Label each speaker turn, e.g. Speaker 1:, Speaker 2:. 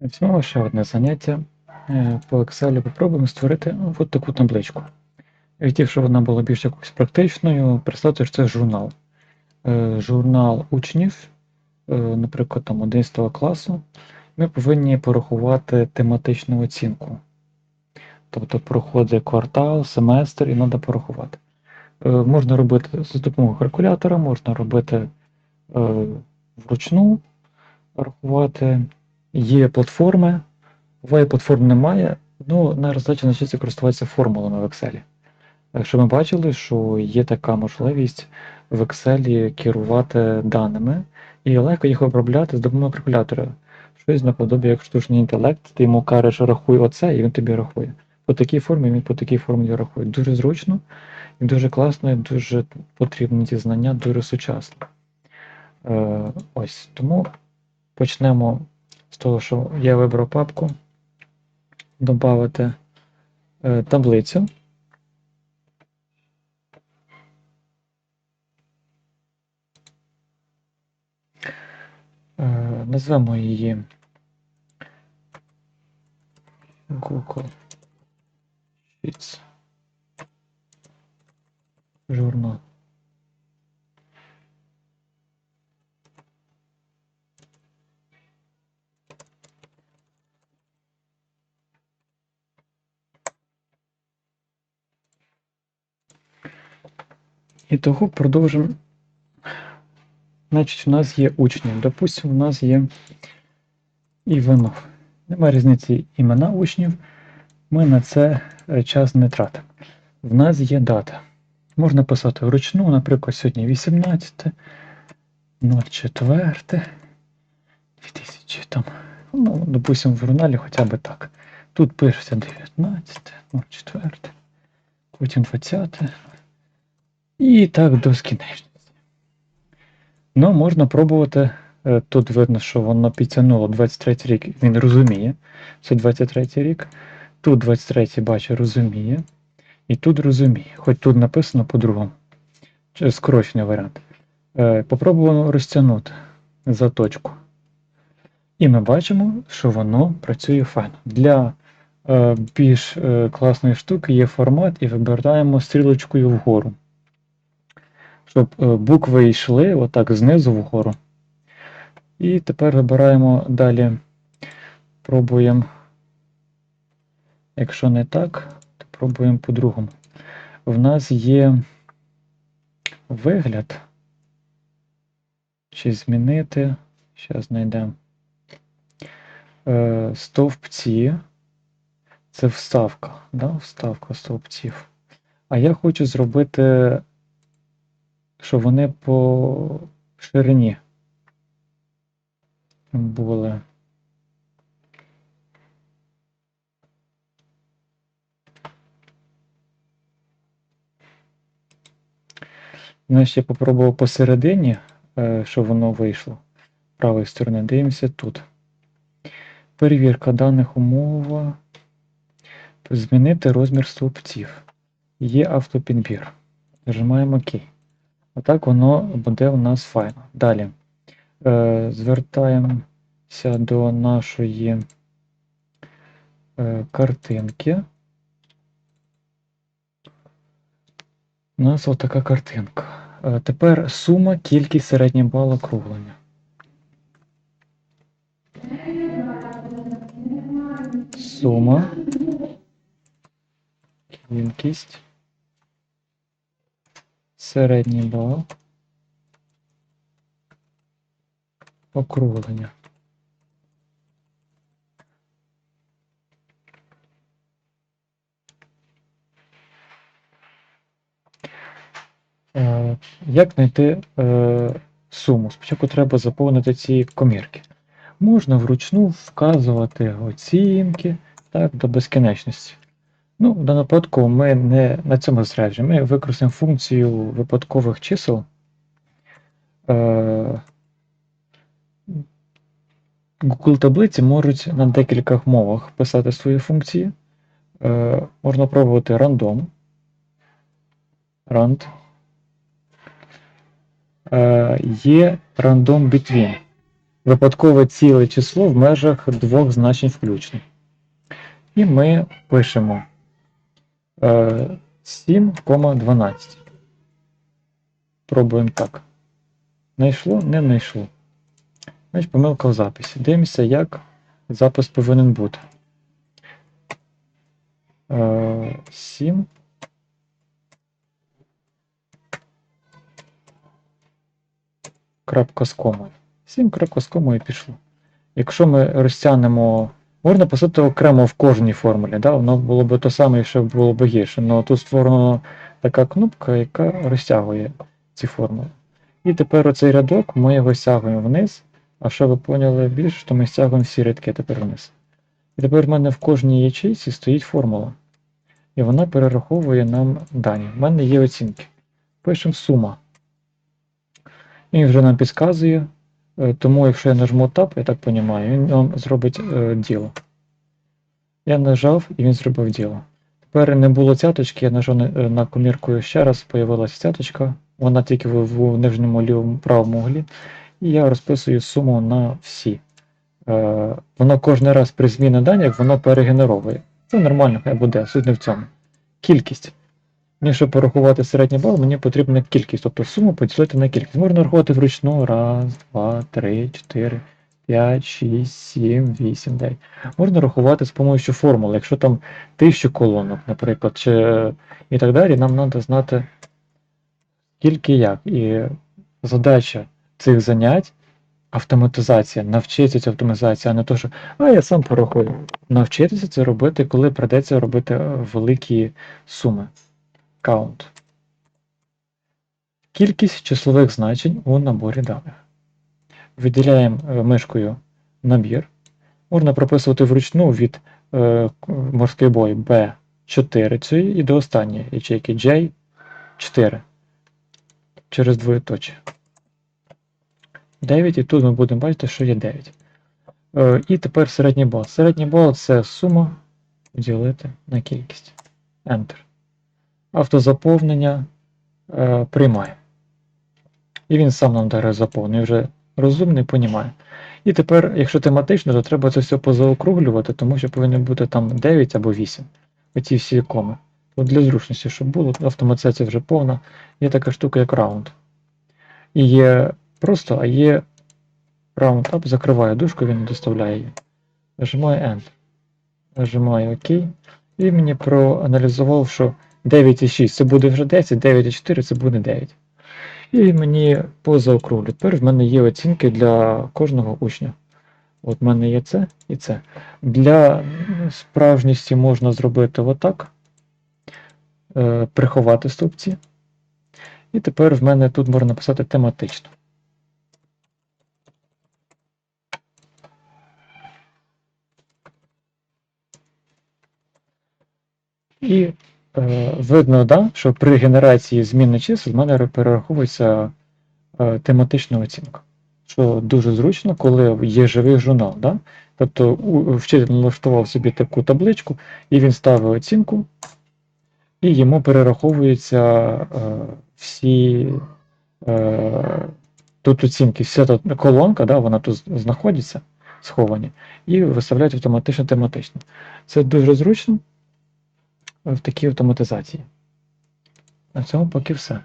Speaker 1: Візьмемо ще одне заняття Е, по Excel. Попробуємо створити ну, от таку табличку. Хотів, щоб вона була більш якось практичною, представте, що це журнал. Е, Журнал учнів, е, наприклад, там 11 класу. Ми повинні порахувати тематичну оцінку. Тобто проходить квартал, семестр і треба порахувати. Можна робити за допомогою калькулятора, можна робити вручну рахувати. Є платформи. Буває платформ немає, ну, наша задача навчитися користуватися формулами в Excel. Якщо ми бачили, що є така можливість в Excel керувати даними і легко їх обробляти з допомогою калькулятора. Щось наподобі як штучний інтелект, ти йому кажеш, рахуй оце, і він тобі рахує. По такій формі він по такій формулі рахує. Дуже зручно і дуже класно, і дуже потрібні ці знання, дуже сучасно. Е, ось тому почнемо з того, що я вибрав папку, додати е, таблицю. Е, назвемо її Google Sheets журнал. І того продовжимо. Значить, у нас є учні. Допустимо, у нас є Іванов. Немає різниці імена учнів. Ми на це е, час не тратимо. В нас є дата. Можна писати вручну, наприклад, сьогодні 18, 04, 2000 там. Ну, допустимо, в журналі хоча б так. Тут пишеться 19, 04, потім 20. І так до скінчності. Ну, можна пробувати. е, Тут видно, що воно підтягнуло 23 рік, він розуміє. Це 23 рік. Тут 23 бачить, розуміє. І тут розуміє. Хоч тут написано по-другому. Скорочений варіант. Е, Попробуємо розтягнути заточку. І ми бачимо, що воно працює файно. Для е, більш класної штуки є формат і вибираємо стрілочкою вгору щоб е, букви йшли отак знизу вгору. І тепер вибираємо далі, пробуємо, якщо не так, то пробуємо по-другому. В нас є вигляд. Чи змінити, зараз знайдемо. Е, стовпці. Це вставка, да? вставка стовпців. А я хочу зробити що вони по ширині були. Значить, я попробував посередині, е, щоб воно вийшло. Правої сторони. Дивимося тут. Перевірка даних умова. Змінити розмір стовпців. Є автопідбір. Нажимаємо ОК. Отак воно буде у нас файно. Далі е, звертаємося до нашої е, картинки. У нас отака картинка. Е, тепер сума, кількість середній бал округлення. Сума. Кількість. Середній бал. Округлення. Е, Як знайти е, суму? Спочатку треба заповнити ці комірки. Можна вручну вказувати оцінки так, до безкінечності. Ну, в даному випадку ми не на цьому зосереджуємо. Ми використаємо функцію випадкових чисел. Е, Google таблиці можуть на декількох мовах писати свої функції. Е, Можна пробувати random. Rand. Е, Є random between. випадкове ціле число в межах двох значень включно. І ми пишемо 7,12. Пробуємо так. Знайшло, не знайшло. Значить, помилка в записі. Дивимося, як запис повинен бути. Е, 7. Крапка з комою. 7 крапка з комою пішло. Якщо ми розтягнемо, можна писати окремо в кожній формулі, да? воно було б те саме, якщо було б гірше. Але тут створена така кнопка, яка розтягує ці формули. І тепер оцей рядок ми його стягуємо вниз. А що ви поняли більше, то ми стягуємо всі рядки тепер вниз. І тепер в мене в кожній ячейці стоїть формула. І вона перераховує нам дані. В мене є оцінки. Пишемо сума. І вже нам підказує. Е, Тому, якщо я нажму Tab, я так розумію, він нам зробить е, діло. Я нажав і він зробив діло. Тепер не було цяточки, я нажав на, е, комірку ще раз, появилася цяточка. Вона тільки в, в нижньому лівому правому углі. І я розписую суму на всі. Е, воно кожен раз при зміні даних воно перегенеровує. Це нормально, хай буде, суть не в цьому. Кількість. Мені, щоб порахувати середній бал, мені потрібна кількість, тобто суму поділити на кількість. Можна рахувати вручну. Раз, два, три, чотири, п'ять, шість, сім, вісім, дев'ять. Можна рахувати з допомогою формули. Якщо там тисячу колонок, наприклад, чи і так далі, нам треба знати скільки як. І задача цих занять автоматизація, навчитися цій автоматизації, а не то, що а я сам порахую. Навчитися це робити, коли придеться робити е, великі суми. Count. Кількість числових значень у наборі даних. Виділяємо е, мишкою набір. Можна прописувати вручну від е, морської бої B4 цієї і до останньої ячейки J4 через двоєточие. 9, і тут ми будемо бачити, що є 9. Е, і тепер середній бал. Середній бал це сума поділити на кількість. Enter. Автозаповнення е, приймає. І він сам нам даре заповнює, вже розумний, понімає. І тепер, якщо тематично, то треба це все позаокруглювати, тому що повинно бути там 9 або 8. Оці всі коми. От для зручності, щоб було, автоматизація вже повна. Є така штука, як раунд. І є просто, а є Round Up, закриваю дужку, він доставляє її. Нажимаю Enter. Нажимаю ОК. І мені проаналізував, що 9,6 це буде вже 10, 9,4 це буде 9. І мені позаокруглю. Тепер в мене є оцінки для кожного учня. От в мене є це і це. Для м, справжності можна зробити отак. Е, приховати стовпці. І тепер в мене тут можна написати тематично. І видно, да, що при генерації зміни чисел в мене перераховується е, тематична оцінка. Що дуже зручно, коли є живий журнал. Да? Тобто вчитель налаштував собі таку табличку, і він ставить оцінку, і йому перераховуються е, всі е, тут оцінки, вся та колонка, да, вона тут знаходиться, сховані, і виставляють автоматично тематично. Це дуже зручно в такій автоматизації. На цьому поки все.